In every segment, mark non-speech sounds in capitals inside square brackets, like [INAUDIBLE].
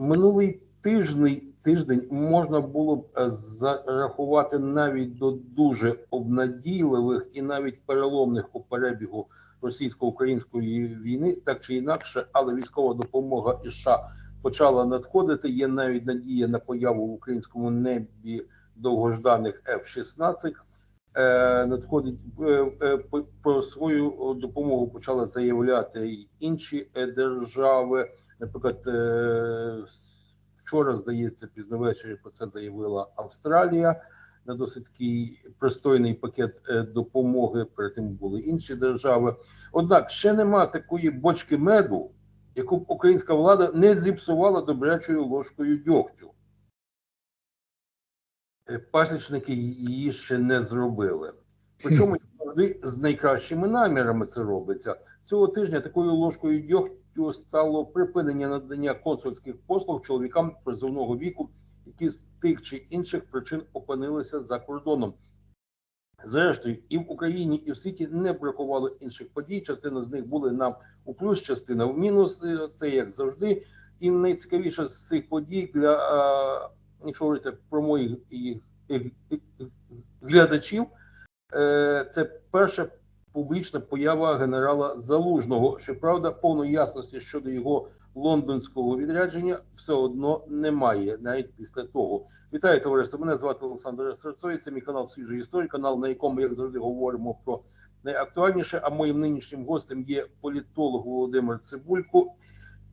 Минулий тиждень, тиждень можна було б е, зарахувати навіть до дуже обнадійливих і навіть переломних у перебігу російсько-української війни, так чи інакше, але військова допомога із США почала надходити. Є навіть надія на появу в українському небі довгожданих F-16. Е, надходить е, про свою допомогу почали заявляти й інші держави. Наприклад, е, вчора, здається, пізно ввечері про це заявила Австралія на досить такий пристойний пакет е, допомоги. Перед тим були інші держави. Однак ще нема такої бочки меду, яку б українська влада не зіпсувала добрячою ложкою дьогтю. Е, Пасічники її ще не зробили. Причому [LAUGHS] завжди з найкращими намірами це робиться. Цього тижня такою ложкою дьогтю стало припинення надання консульських послуг чоловікам призовного віку, які з тих чи інших причин опинилися за кордоном. Зрештою, і в Україні, і в світі не бракувало інших подій. Частина з них були нам у плюс, частина в мінус. Е, Це як завжди. І найцікавіше з цих подій для, е, якщо говорити про моїх і- глядачів, е, це перша публічна поява генерала Залужного. Щоправда, повної ясності щодо його лондонського відрядження все одно немає, навіть після того. Вітаю, товариство. Мене звати Олександр Серцой. Це мій канал Свіжий історій, канал, на якому, як завжди, говоримо про найактуальніше. А моїм нинішнім гостем є політолог Володимир Цибулько.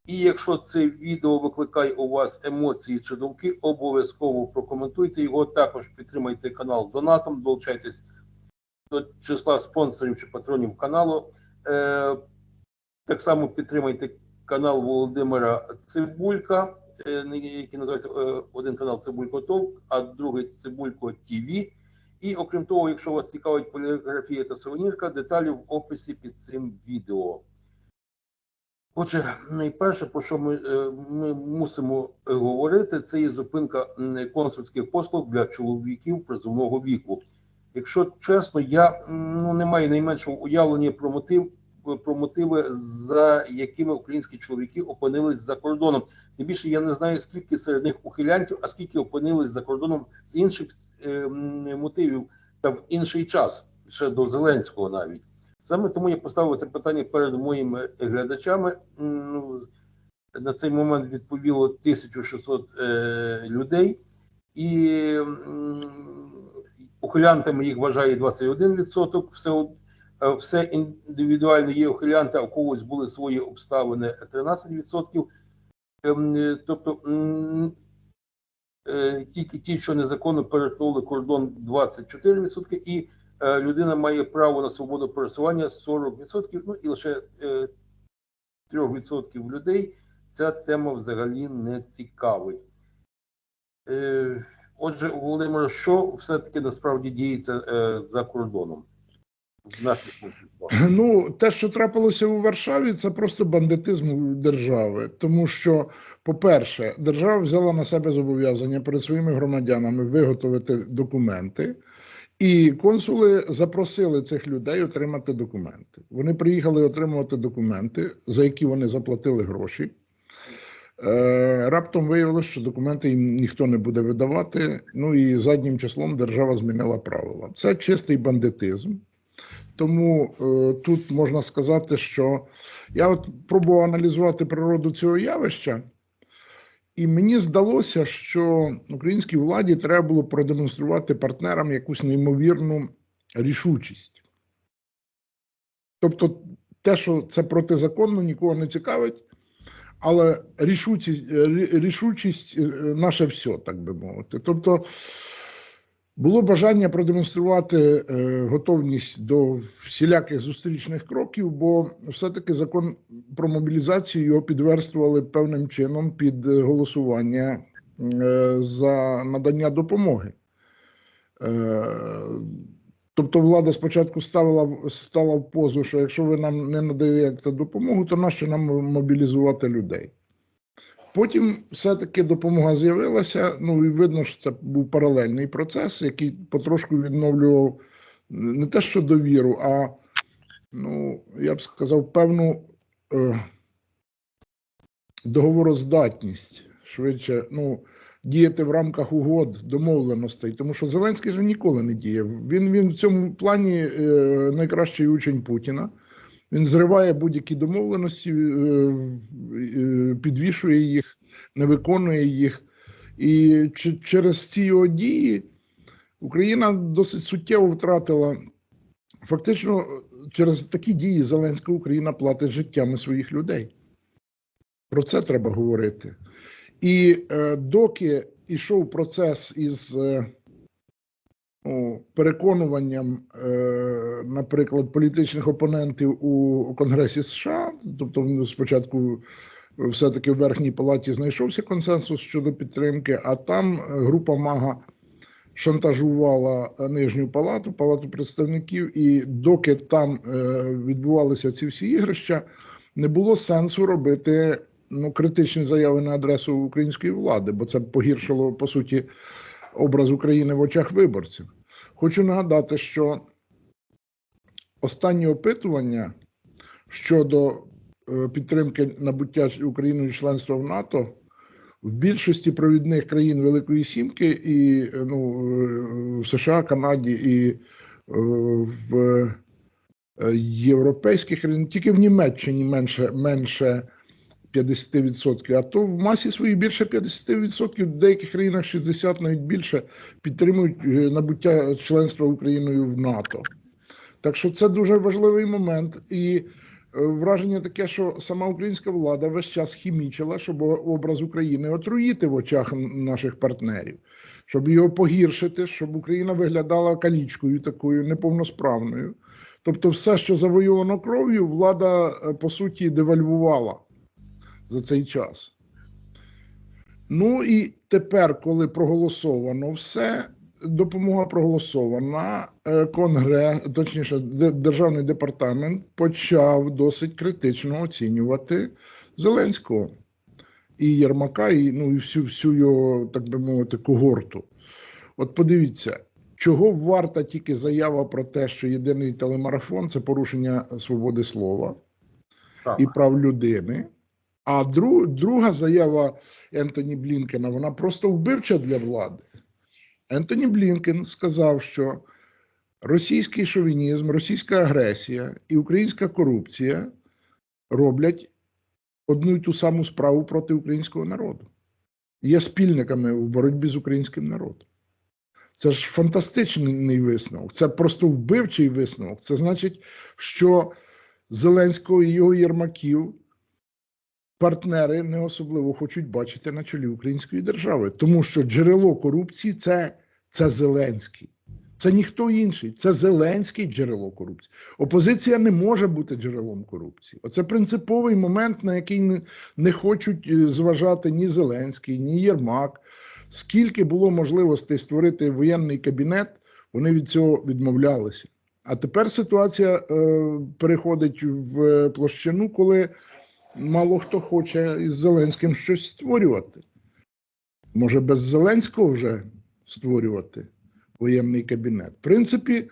І якщо це відео викликає у вас емоції чи думки, обов'язково прокоментуйте його. Також підтримайте канал донатом, долучайтесь до числа спонсорів чи патронів каналу. Е, так само підтримайте канал Володимира Цибулька, е, який називається е, один канал Цибулько Толк, а другий Цибулько ТВ. І окрім того, якщо вас цікавить поліграфія та сувенірка, деталі в описі під цим відео. Отже, найперше, про що ми, е, ми мусимо говорити, це є зупинка консульських послуг для чоловіків призовного віку. Якщо чесно, я ну, не маю найменшого уявлення про мотив про мотиви, за якими українські чоловіки опинились за кордоном. Тим більше я не знаю, скільки серед них ухилянтів, а скільки опинились за кордоном з інших е, мотивів та в інший час, ще до Зеленського навіть. Саме тому я поставив це питання перед моїми глядачами. Ну, на цей момент відповіло 1600 е, людей, і ухилянтами їх вважає 21%. Все, е, все індивідуально є ухилянти, а у когось були свої обставини 13%. Ем, е, Тобто е, тільки ті, що незаконно перетнули кордон 24%, і людина має право на свободу пересування 40%, ну і лише е, 3% людей ця тема взагалі не цікавить. Отже, Володимир, що все-таки насправді діється е, за кордоном? Ну, те, що трапилося у Варшаві, це просто бандитизм держави. Тому що, по-перше, держава взяла на себе зобов'язання перед своїми громадянами виготовити документи, і консули запросили цих людей отримати документи. Вони приїхали отримувати документи, за які вони заплатили гроші. Е, Раптом виявилося, що документи їм ніхто не буде видавати. Ну і заднім числом держава змінила правила. Це чистий бандитизм. Тому е, тут можна сказати, що я от пробував аналізувати природу цього явища, і мені здалося, що українській владі треба було продемонструвати партнерам якусь неймовірну рішучість. Тобто, те, що це протизаконно, нікого не цікавить, але рішучість, е, рішучість е, наше все, так би мовити. Тобто, було бажання продемонструвати е, готовність до всіляких зустрічних кроків, бо все-таки закон про мобілізацію його підверстували певним чином під голосування за надання допомоги. Тобто влада спочатку ставила стала в позу, що якщо ви нам не надаєте допомогу, то нащо нам мобілізувати людей? Потім все-таки допомога з'явилася. Ну і видно, що це був паралельний процес, який потрошку відновлював не те, що довіру, а ну, я б сказав, певну е, договороздатність, швидше ну, діяти в рамках угод, домовленостей, тому що Зеленський же ніколи не діяв. Він, він в цьому плані е, найкращий учень Путіна. Він зриває будь-які домовленості, е, е, підвішує їх, не виконує їх. І через ці його дії Україна досить суттєво втратила. Фактично, через такі дії Зеленського Україна платить життями своїх людей. Про це треба говорити. І е, доки йшов процес із е, ну, переконуванням, е, наприклад, політичних опонентів у Конгресі США, тобто спочатку все-таки в верхній палаті знайшовся консенсус щодо підтримки, а там е, група МАГА шантажувала е, нижню палату, палату представників, і доки там е, відбувалися ці всі ігрища, не було сенсу робити ну, критичні заяви на адресу української влади, бо це погіршило по суті образ України в очах виборців. Хочу нагадати, що останні опитування щодо е, підтримки набуття Україною членства в НАТО в більшості провідних країн Великої Сімки і е, ну, е, в США, Канаді і в європейських країнах, тільки в Німеччині менше, менше 50%, а то в масі своїй більше 50%, в деяких країнах 60% навіть більше підтримують е, набуття членства Україною в НАТО. Так що це дуже важливий момент. І е, враження таке, що сама українська влада весь час хімічила, щоб образ України отруїти в очах наших партнерів, щоб його погіршити, щоб Україна виглядала калічкою такою неповносправною. Тобто, все, що завойовано кров'ю, влада е, по суті девальвувала за цей час. Ну і тепер, коли проголосовано все, допомога проголосована, е, Конгрес, точніше, Державний департамент почав досить критично оцінювати Зеленського і Єрмака, і, ну, і всю, всю його, так би мовити, когорту. От подивіться, чого варта тільки заява про те, що єдиний телемарафон це порушення свободи слова Так. і прав людини. А дру, друга заява Ентоні Блінкена, вона просто вбивча для влади. Ентоні Блінкен сказав, що російський шовінізм, російська агресія і українська корупція роблять одну й ту саму справу проти українського народу. Є спільниками в боротьбі з українським народом. Це ж фантастичний висновок. Це просто вбивчий висновок. Це значить, що Зеленського і його Єрмаків партнери не особливо хочуть бачити на чолі української держави, тому що джерело корупції це, це Зеленський. Це ніхто інший, це Зеленський джерело корупції. Опозиція не може бути джерелом корупції. Оце принциповий момент, на який не, не хочуть е, зважати ні Зеленський, ні Єрмак. Скільки було можливостей створити воєнний кабінет, вони від цього відмовлялися. А тепер ситуація е, переходить в площину, коли мало хто хоче із Зеленським щось створювати. Може, без Зеленського вже створювати воєнний кабінет. В принципі,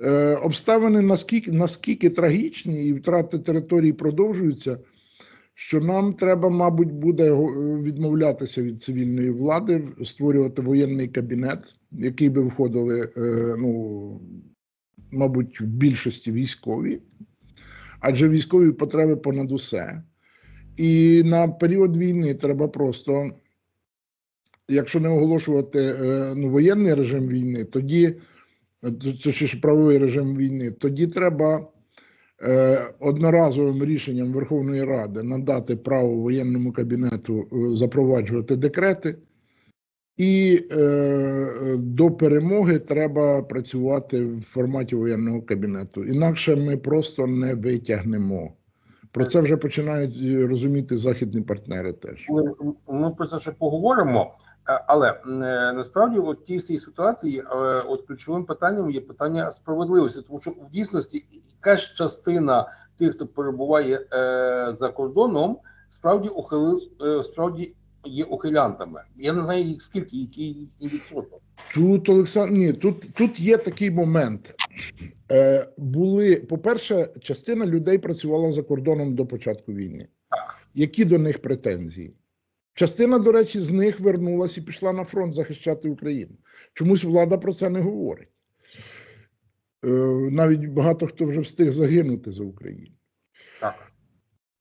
е, обставини наскільки, наскільки трагічні і втрати території продовжуються, що нам треба, мабуть, буде відмовлятися від цивільної влади, створювати воєнний кабінет, який би входили, е, ну, мабуть, в більшості військові, адже військові потреби понад усе. І на період війни треба просто, якщо не оголошувати е, ну, воєнний режим війни, тоді е, точніше правовий режим війни, тоді треба е, одноразовим рішенням Верховної Ради надати право воєнному кабінету е, запроваджувати декрети. І е, до перемоги треба працювати в форматі воєнного кабінету. Інакше ми просто не витягнемо. Про це вже починають е, розуміти західні партнери теж. Ми, ми про це ще поговоримо, Е, але е, насправді от тій всій ситуації от ключовим питанням є питання справедливості, тому що в дійсності якась частина тих, хто перебуває за кордоном, справді ухили, справді є ухилянтами. Я не знаю їх скільки, який відсоток. Тут Олександр, ні, тут, тут є такий момент. Е, були, по-перше, частина людей працювала за кордоном до початку війни. Так. Які до них претензії? Частина, до речі, з них вернулася і пішла на фронт захищати Україну. Чомусь влада про це не говорить. Е, Навіть багато хто вже встиг загинути за Україну. Так.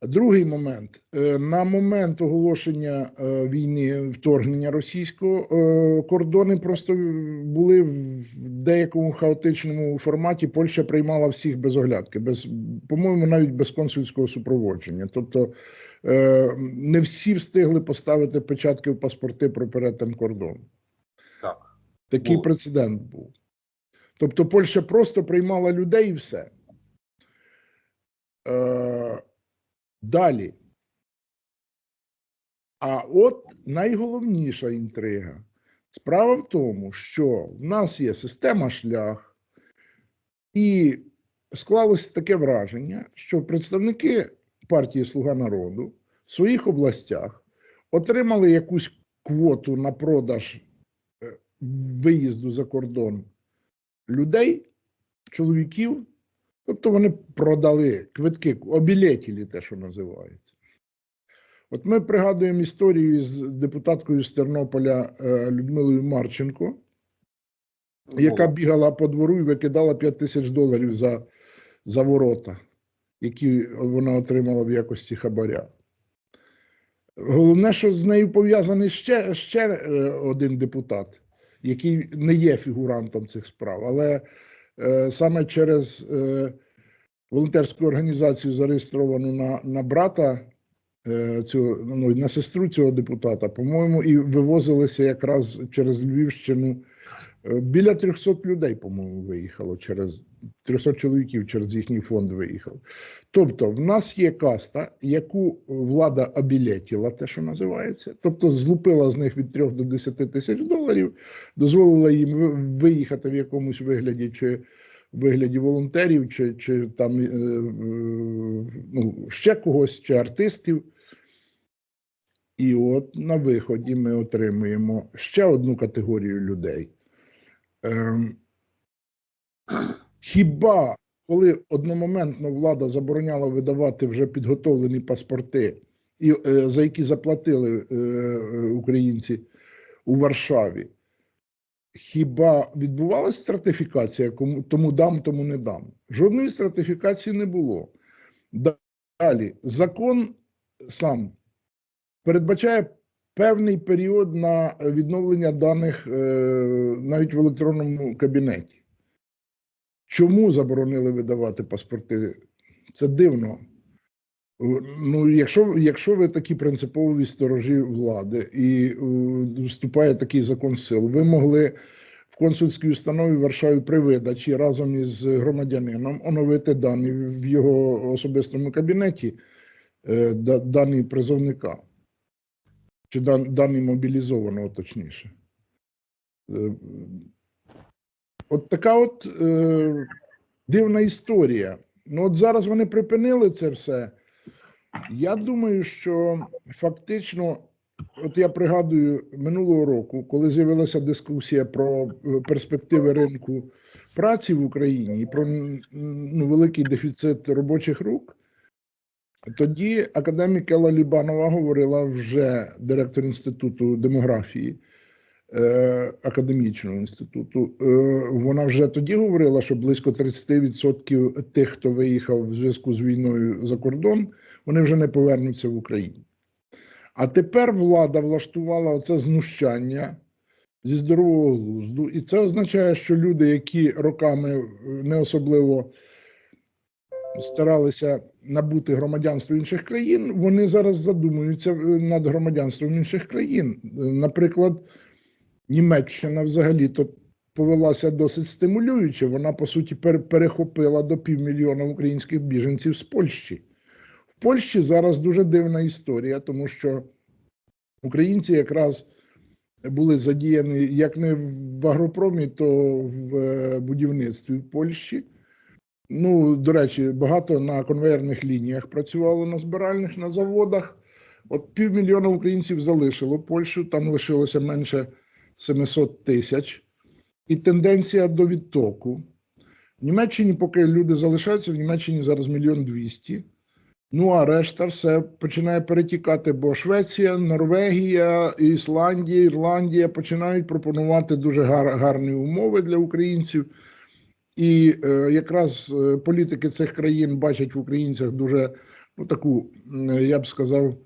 Другий момент Е, на момент оголошення е, війни вторгнення російського е, кордони просто були в деякому хаотичному форматі. Польща приймала всіх без оглядки, без по-моєму, навіть без консульського супроводження. Тобто не всі встигли поставити печатки в паспорти про перетин кордону. Так. Такий Було. прецедент був. Тобто Польща просто приймала людей і все. Далі. А от найголовніша інтрига. Справа в тому, що в нас є система шлях, і склалося таке враження, що представники партії Слуга народу в своїх областях отримали якусь квоту на продаж е, виїзду за кордон людей, чоловіків. Тобто вони продали квитки, обілетілі, те, що називається. От ми пригадуємо історію з депутаткою з Тернополя е, Людмилою Марченко, яка бігала по двору і викидала 5 тисяч доларів за, за ворота, які вона отримала в якості хабаря. Головне, що з нею пов'язаний ще, ще е, один депутат, який не є фігурантом цих справ, але саме через е, волонтерську організацію, зареєстровану на, на брата е, цього, ну, на сестру цього депутата, по-моєму, і вивозилися якраз через Львівщину. Е, Біля 300 людей, по-моєму, виїхало через 300 чоловіків через їхній фонд виїхало. Тобто, в нас є каста, яку влада обілетіла, те, що називається, тобто злупила з них від 3 до 10 тисяч доларів, дозволила їм виїхати в якомусь вигляді, чи вигляді волонтерів, чи, чи там е, ну, ще когось, чи артистів. І от на виході ми отримуємо ще одну категорію людей. Ем, хіба коли одномоментно влада забороняла видавати вже підготовлені паспорти, і, е, за які заплатили е, е, українці у Варшаві, хіба відбувалася стратифікація, кому тому дам, тому не дам? Жодної стратифікації не було. Далі, закон сам передбачає певний період на відновлення даних навіть в електронному кабінеті. Чому заборонили видавати паспорти? Це дивно. Е, Ну, якщо, якщо ви такі принципові сторожі влади і е, вступає такий закон в силу, ви могли в консульській установі Варшаві при видачі разом із громадянином оновити дані в його особистому кабінеті, е, дані призовника чи дані мобілізованого, точніше. От така от е, дивна історія. Ну, от зараз вони припинили це все. Я думаю, що фактично, от я пригадую минулого року, коли з'явилася дискусія про е, перспективи ринку праці в Україні і про ну, великий дефіцит робочих рук. Тоді академік Елла Лібанова говорила вже директор інституту демографії академічного інституту. Е, вона вже тоді говорила, що близько 30% тих, хто виїхав в зв'язку з війною за кордон, вони вже не повернуться в Україну. А тепер влада влаштувала оце знущання зі здорового глузду, і це означає, що люди, які роками е, не особливо старалися набути громадянство інших країн, вони зараз задумуються е, над громадянством інших країн. Е, Наприклад, Німеччина взагалі то повелася досить стимулююче. Вона, по суті, пер- перехопила до півмільйона українських біженців з Польщі. В Польщі зараз дуже дивна історія, тому що українці якраз були задіяні як не в агропромі, то в е, будівництві в Польщі. Ну, до речі, багато на конвейерних лініях працювало на збиральних на заводах. От півмільйона українців залишило Польщу, там лишилося менше 700 тисяч. І тенденція до відтоку. В Німеччині, поки люди залишаються, в Німеччині зараз мільйон двісті. Ну а решта все починає перетікати, бо Швеція, Норвегія, Ісландія, Ірландія починають пропонувати дуже гар, гарні умови для українців. І е, якраз е, політики цих країн бачать в українцях дуже ну, таку, я б сказав,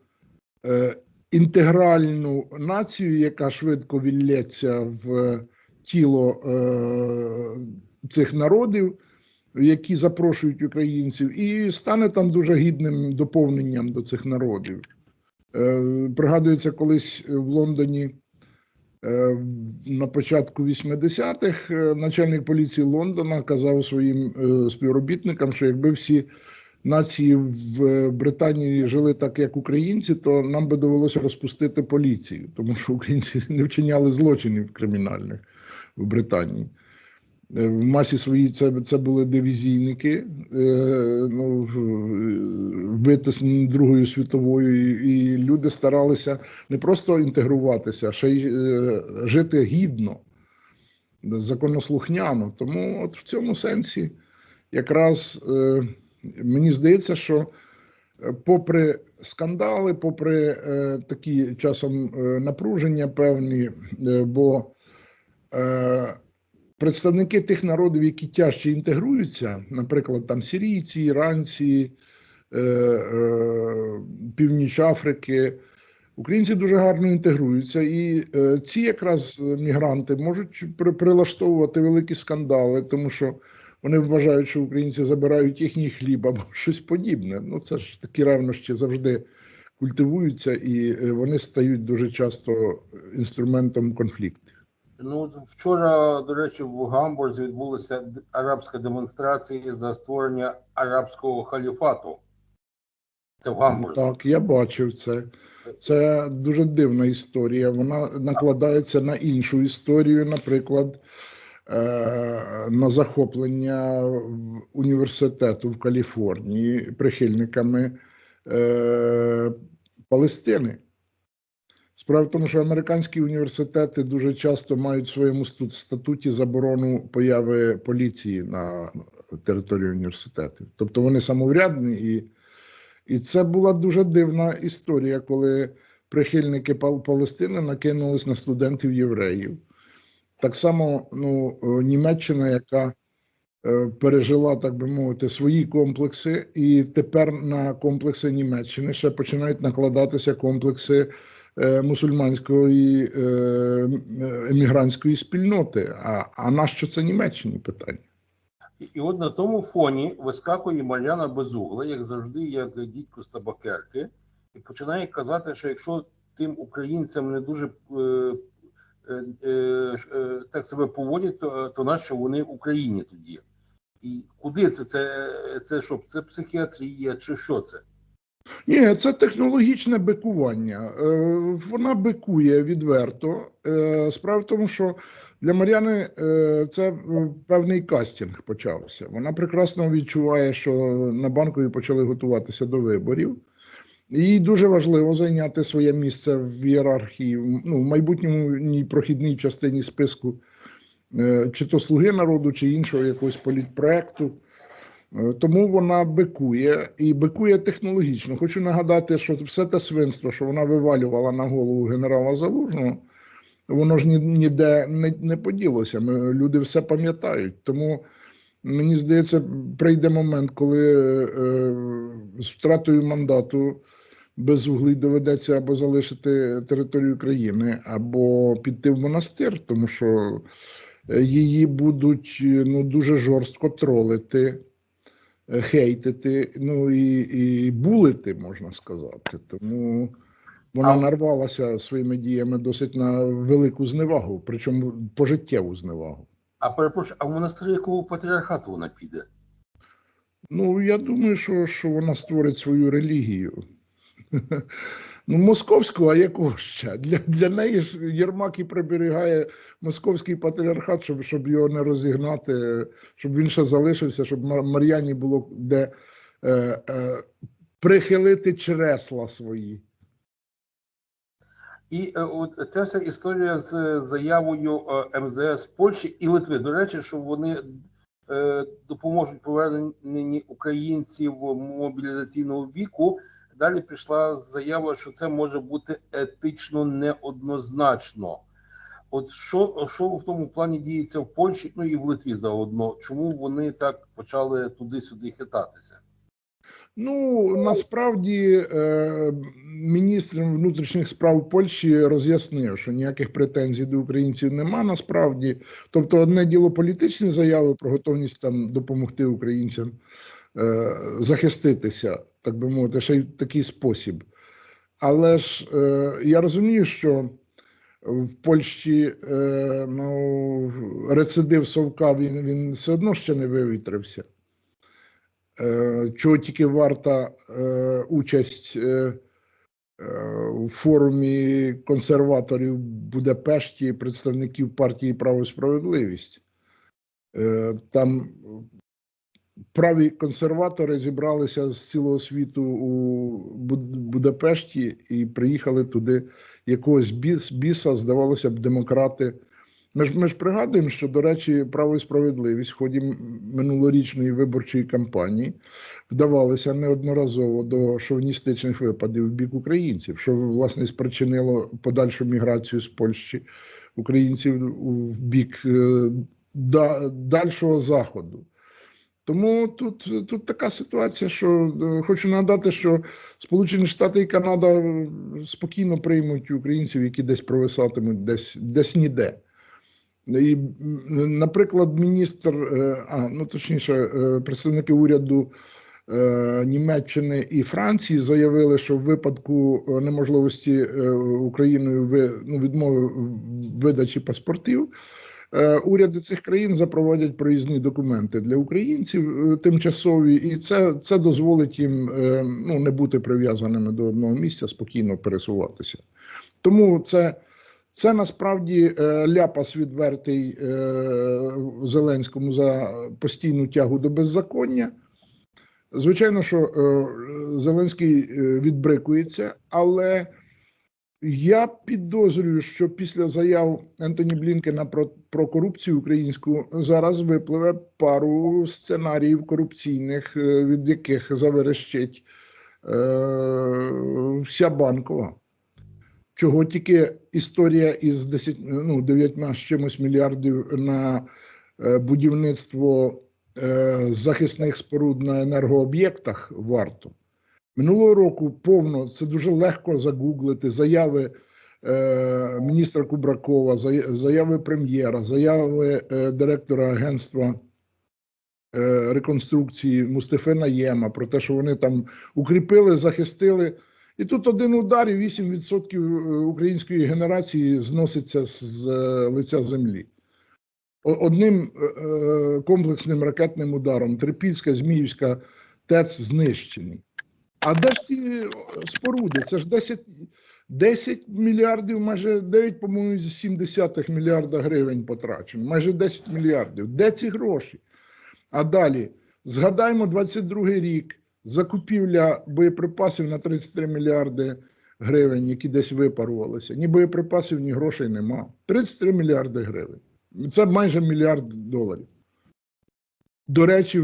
е, інтегральну націю, яка швидко віллється в тіло е, цих народів, які запрошують українців, і стане там дуже гідним доповненням до цих народів. Е, пригадується, колись в Лондоні е, на початку 80-х е, начальник поліції Лондона казав своїм е, співробітникам, що якби всі нації в Британії жили так, як українці, то нам би довелося розпустити поліцію, тому що українці [LAUGHS] не вчиняли злочинів кримінальних в Британії. Е, В масі своїй це, це були дивізійники, е, ну, е, витиснені Другою світовою, і люди старалися не просто інтегруватися, а ще й е, жити гідно, законослухняно. Тому от в цьому сенсі якраз е, мені здається, що е, попри скандали, попри е, такі часом е, напруження певні, е, бо е, представники тих народів, які тяжче інтегруються, наприклад, там сирійці, іранці, е, е, північ Африки, українці дуже гарно інтегруються, і е, ці якраз мігранти можуть при, прилаштовувати великі скандали, тому що вони вважають, що українці забирають їхній хліб або [LAUGHS] щось подібне. Ну це ж такі ревнощі завжди культивуються, і е, вони стають дуже часто інструментом конфліктів. Ну, вчора, до речі, в Гамбурзі відбулася арабська демонстрація за створення арабського халіфату. Це в Гамбурзі. Так, я бачив це. Це дуже дивна історія. Вона накладається на іншу історію, наприклад, е, на захоплення університету в Каліфорнії прихильниками е, Палестини. Справа в тому, що американські університети дуже часто мають в своєму статуті заборону появи поліції на території університетів. Тобто вони самоврядні і і це була дуже дивна історія, коли прихильники Палестини накинулись на студентів євреїв. Так само ну, е, Німеччина, яка е, пережила, так би мовити, свої комплекси, і тепер на комплекси Німеччини ще починають накладатися комплекси е, мусульманської емігрантської спільноти. А, а нащо це Німеччині питання? І, от на тому фоні вискакує Мар'яна Безугла, як завжди, як дідько з табакерки, і починає казати, що якщо тим українцям не дуже так себе поводять, то, то нащо вони в Україні тоді? І куди це? Це, це що? Це психіатрія чи що це? Ні, це технологічне бикування. Е, Вона бикує відверто. Е, Справа в тому, що для Мар'яни е, це е, певний кастинг почався. Вона прекрасно відчуває, що на банкові почали готуватися до виборів. І дуже важливо зайняти своє місце в ієрархії, ну, в майбутньому прохідній частині списку е, чи то слуги народу, чи іншого якогось політпроекту. Е, Тому вона бикує і бикує технологічно. Хочу нагадати, що все те свинство, що вона вивалювала на голову генерала Залужного, воно ж ні- ніде не, не поділося. Ми, люди все пам'ятають. Тому мені здається, прийде момент, коли е, з втратою мандату без угли доведеться або залишити територію країни, або піти в монастир, тому що е, її будуть е, ну, дуже жорстко тролити е, хейтити, ну і, і булити, можна сказати. Тому вона А- нарвалася своїми діями досить на велику зневагу, причому пожиттєву зневагу. А перепрошую, а в монастирі якого патріархату вона піде? Ну, я думаю, що, що вона створить свою релігію. [LAUGHS] Ну, московську, а якого ще? Для, для неї ж Єрмак і приберігає московський патріархат, щоб, щоб його не розігнати, щоб він ще залишився, щоб Мар- Мар'яні було де е, е, прихилити чресла свої. І е, от ця вся історія з заявою е, МЗС Польщі і Литви. До речі, що вони е, допоможуть поверненні українців мобілізаційного віку. Далі прийшла заява, що це може бути етично неоднозначно. От що, що в тому плані діється в Польщі, ну і в Литві заодно? Чому вони так почали туди-сюди хитатися? Ну насправді е, міністр внутрішніх справ Польщі роз'яснив, що ніяких претензій до українців нема. Насправді, тобто, одне діло політичні заяви про готовність там допомогти українцям е, захиститися, так би мовити, ще й в такий спосіб. Але ж е, я розумію, що в Польщі е, ну, рецидив совка він, він все одно ще не вивітрився. Чого тільки варта участь у форумі консерваторів Будапешті, представників партії Право і справедливість. Там праві консерватори зібралися з цілого світу у Будапешті і приїхали туди якогось біс, біса, здавалося б, демократи. Ми ж, ми ж пригадуємо, що, до речі, право і справедливість в ході минулорічної виборчої кампанії вдавалися неодноразово до шовіністичних випадів в бік українців, що власне спричинило подальшу міграцію з Польщі українців в бік е, да, дальшого заходу. Тому тут, тут така ситуація, що е, хочу нагадати, що Сполучені Штати і Канада е, спокійно приймуть українців, які десь провисатимуть десь, десь ніде. І, наприклад, міністр, е, а ну точніше, представники уряду Німеччини і Франції заявили, що в випадку неможливості Україною ну, відмови видачі паспортів. Е, Уряди цих країн запровадять проїзні документи для українців е, тимчасові, і це, це дозволить їм е, ну, не бути прив'язаними до одного місця, спокійно пересуватися. Тому це, це насправді ляпас відвертий Зеленському за постійну тягу до беззаконня. Звичайно, що Зеленський відбрикується, але я підозрюю, що після заяв Ентоні Блінкена про, про корупцію українську зараз випливе пару сценаріїв корупційних, е, від яких заверещить е, вся банкова. Чого тільки історія із 10, ну, 9 з чимось мільярдів на е, будівництво е, захисних споруд на енергооб'єктах варто. Минулого року повно це дуже легко загуглити заяви е, міністра Кубракова, заяви прем'єра, заяви е, директора агентства е, реконструкції Мустафи Наєма про те, що вони там укріпили, захистили. І тут один удар, і 8% української генерації зноситься з е, лиця землі. Одним е, е, комплексним ракетним ударом Трипільська, Зміївська ТЕЦ знищені. А де ж ті е, споруди? Це ж 10, 10 мільярдів, майже 9, по-моєму, з 70 мільярда гривень потрачено. Майже 10 мільярдів. Де ці гроші? А далі згадаймо 22 рік. Закупівля боєприпасів на 33 мільярди гривень, які десь випарувалися. Ні боєприпасів, ні грошей нема. 33 мільярди гривень. Це майже мільярд доларів. До речі,